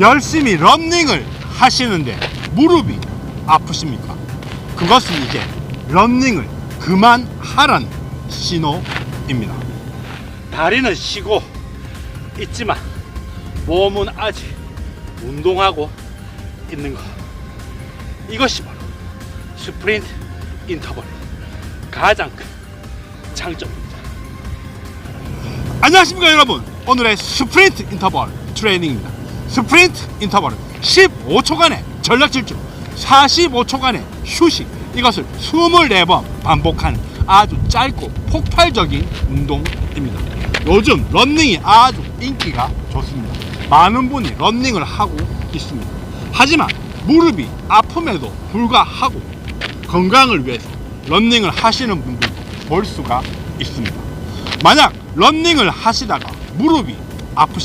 열심히 런닝을 하시는데 무릎이 아프십니까? 그것은 이제 런닝을 그만하라는 신호입니다. 다리는 쉬고 있지만 몸은 아직 운동하고 있는 것. 이것이 바로 스프린트 인터벌 가장 큰 장점입니다. 안녕하십니까 여러분 오늘의 스프린트 인터벌 트레이닝입니다 스프린트 인터벌은 15초간의 전력 질주 45초간의 휴식 이것을 24번 반복하는 아주 짧고 폭발적인 운동입니다. 요즘 런닝이 아주 인기가 좋습니다. 많은 분이 런닝을 하고 있습니다. 하지만 무릎이 아픔에도 불구하고 건강을 위해서 런닝을 하시는 분들도 볼 수가 있습니다. 만약 런닝을 하시다가 무릎이 아프시